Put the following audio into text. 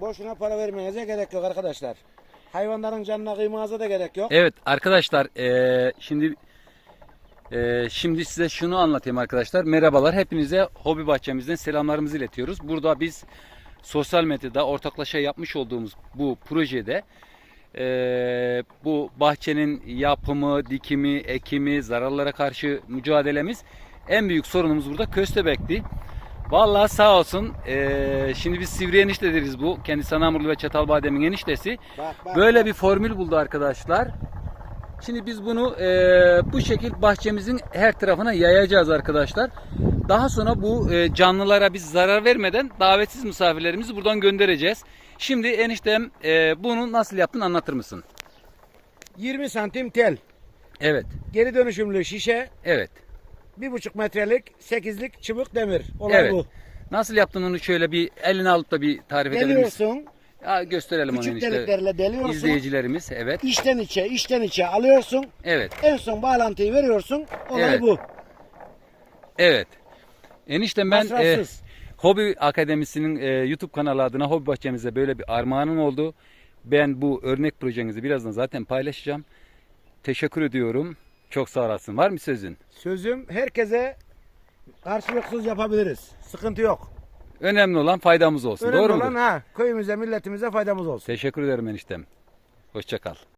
boşuna para vermenize gerek yok arkadaşlar. Hayvanların canına kıymanıza da gerek yok. Evet arkadaşlar eee, şimdi eee, şimdi size şunu anlatayım arkadaşlar. Merhabalar hepinize hobi bahçemizden selamlarımızı iletiyoruz. Burada biz sosyal medyada ortaklaşa yapmış olduğumuz bu projede eee, bu bahçenin yapımı, dikimi, ekimi, zararlara karşı mücadelemiz en büyük sorunumuz burada köstebekti. Vallahi sağ olsun. eee, şimdi biz Sivri enişte deriz bu. Kendisi Anamurlu ve Çatalbadem'in eniştesi. Bak, bak, Böyle bak. bir formül buldu arkadaşlar. Şimdi biz bunu eee, bu şekil bahçemizin her tarafına yayacağız arkadaşlar. Daha sonra bu eee, canlılara biz zarar vermeden davetsiz misafirlerimizi buradan göndereceğiz. Şimdi eniştem eee, bunu nasıl yaptın anlatır mısın? 20 santim tel, Evet, geri dönüşümlü şişe, evet, 1,5 metrelik 8'lik çubuk demir. Olay evet. bu. Nasıl yaptın onu şöyle bir eline alıp da bir tarif edelim. Deliyorsun, Ya gösterelim onu küçük enişte. deliklerle deliyorsun. İzleyicilerimiz, evet, İçten içe, içten içe alıyorsun. evet. En son bağlantıyı veriyorsun. Olay Evet. bu. Evet. Eniştem ben e, Masrafsız. Hobi Akademisi'nin e, YouTube kanalı adına Hobi Bahçemize böyle bir armağanın oldu. Ben bu örnek projenizi birazdan zaten paylaşacağım. Teşekkür ediyorum. Çok sağ olasın. Var mı sözün? Sözüm herkese karşılıksız yapabiliriz. Sıkıntı yok. Önemli olan faydamız olsun. Önemli Doğru olan mu? ha köyümüze, milletimize faydamız olsun. Teşekkür ederim eniştem. Hoşça kal.